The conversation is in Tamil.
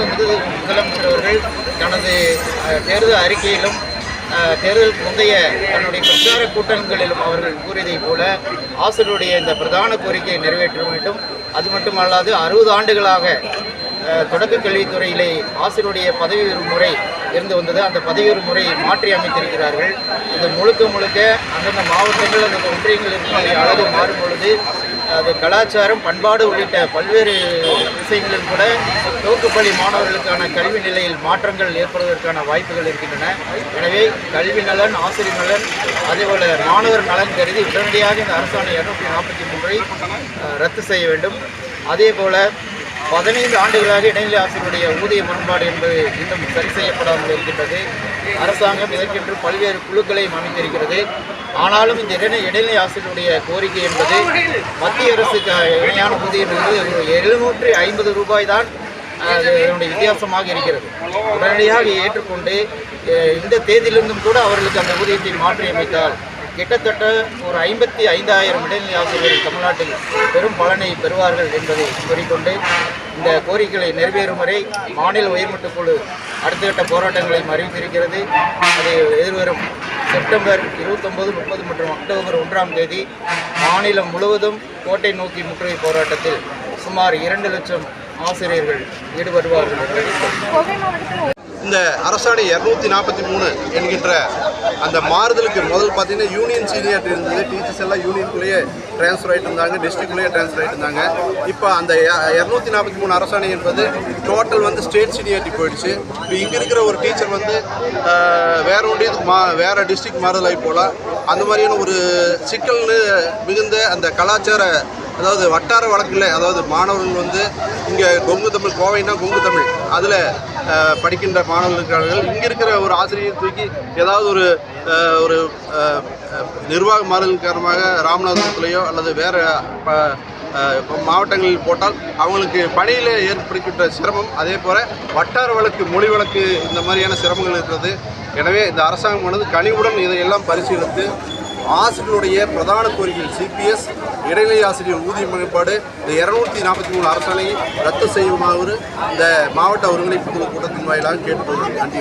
வந்து முதலமைச்சர் அவர்கள் தனது தேர்தல் அறிக்கையிலும் தேர்தல் தேர்தலுக்கு முந்தைய தன்னுடைய பிரச்சார கூட்டங்களிலும் அவர்கள் கூறியதைப் போல ஆசிரியருடைய இந்த பிரதான கோரிக்கையை நிறைவேற்ற வேண்டும். அது மட்டுமல்லாது அறுபது ஆண்டுகளாக தொடக்க கல்வித்துறையிலே ஆசிரியருடைய பதவி உயர்வு முறை இருந்து வந்தது. அந்த பதவி உயர்வு முறையை மாற்றி அமைத்திருக்கிறார்கள். இது முழுக்க முழுக்க அந்தந்த மாவட்டங்கள் அந்த ஒன்றியங்கள் இருக்கக்கூடிய அளவு மாறும் பொழுது அது கலாச்சாரம் பண்பாடு உள்ளிட்ட பல்வேறு விஷயங்களில் கூட தோக்குப்பள்ளி மாணவர்களுக்கான கல்வி நிலையில் மாற்றங்கள் ஏற்படுவதற்கான வாய்ப்புகள் இருக்கின்றன. எனவே கல்வி நலன் ஆசிரியர் நலன் அதேபோல் மாணவர் நலன் கருதி உடனடியாக இந்த அரசாணை இரநூத்தி நாற்பத்தி மூன்றை ரத்து செய்ய வேண்டும். அதேபோல பதினைந்து ஆண்டுகளாக இடைநிலை ஆசிரியருடைய ஊதிய முரண்பாடு என்பது இன்னும் சரி செய்யப்படாமல் இருக்கின்றது. அரசாங்கம் இதற்கென்று பல்வேறு குழுக்களையும் அமைத்திருக்கிறது. ஆனாலும் இந்த இடைநிலை இடைநிலை ஆசிரியருடைய கோரிக்கை என்பது மத்திய அரசுக்கு இணையான ஊதியம் என்பது எழுநூற்றி ஐம்பது ரூபாய் தான் அது வித்தியாசமாக இருக்கிறது. உடனடியாக ஏற்றுக்கொண்டு இந்த தேதியிலிருந்தும் கூட அவர்களுக்கு அந்த ஊதியத்தை மாற்றி அமைத்தால் கிட்டத்தட்ட ஒரு ஐம்பத்தி ஐந்தாயிரம் இடைநிலை ஆசிரியர்கள் தமிழ்நாட்டில் பெரும் பலனை பெறுவார்கள் என்பதை கூறிக்கொண்டு இந்த கோரிக்கைகளை நிறைவேறும் வரை மாநில உயர்மட்ட குழு போராட்டங்களை அறிவித்திருக்கிறது. அதை எதிர்வரும் செப்டம்பர் இருபத்தொம்பது முப்பது மற்றும் அக்டோபர் ஒன்றாம் தேதி மாநிலம் முழுவதும் கோட்டை நோக்கி முற்றுகை போராட்டத்தில் சுமார் இரண்டு லட்சம் ஆசிரியர்கள் ஈடுபடுவார்கள். என்று இந்த அரசாணை இரநூத்தி நாற்பத்தி மூணு என்கின்ற அந்த மாறுதலுக்கு முதல் பார்த்தீங்கன்னா யூனியன் சீனியர் இருந்தது. டீச்சர்ஸ் எல்லாம் யூனியனுக்குள்ளேயே ட்ரான்ஸ்ஃபர் ஆகிட்டு இருந்தாங்க. டிஸ்ட்ரிக்ட்லேயே ட்ரான்ஸ்ஃபர் ஆகிட்டு இருந்தாங்க. இப்போ அந்த இரநூத்தி நாற்பத்தி மூணு அரசாணை என்பது டோட்டல் வந்து ஸ்டேட் சீனியாரிட்டி போயிடுச்சு. இப்போ இங்கே இருக்கிற ஒரு டீச்சர் வந்து வேற ஒன்றியத்துக்கு மா வேறு டிஸ்ட்ரிக்ட் மாறுதலாகி போகலாம். அந்த மாதிரியான ஒரு சிக்கல்னு மிகுந்த அந்த கலாச்சார அதாவது வட்டார வழக்கில் அதாவது மாணவர்கள் வந்து இங்கே கொங்கு தமிழ் கோவைன்னா கொங்கு தமிழ். அதில் படிக்கின்ற மாணவர்கள் இருக்கிறார்கள் இங்கே இருக்கிற ஒரு ஆசிரியர் தூக்கி ஏதாவது ஒரு ஒரு நிர்வாக மாறுதல் காரணமாக ராமநாதபுரத்துலேயோ அல்லது வேறு ப மாவட்டங்களில் போட்டால் அவங்களுக்கு பணியில் ஏற்படுகின்ற சிரமம். அதே போல் வட்டார வழக்கு மொழி வழக்கு இந்த மாதிரியான சிரமங்கள் இருக்கிறது. எனவே இந்த அரசாங்கமானது கனிவுடன் இதையெல்லாம் பரிசீலித்து ஆசிரியருடைய பிரதான கோரிக்கைகள் சிபிஎஸ் இடைநிலை ஆசிரியர் ஊதிய மேம்பாடு இந்த இரநூத்தி நாற்பத்தி மூணு அரசாணையை ரத்து செய்யுமாறு இந்த மாவட்ட ஒருங்கிணைப்பு குழு கூட்டத்தின் வாயிலாக கேட்டுக்கொள்கிறேன். நன்றி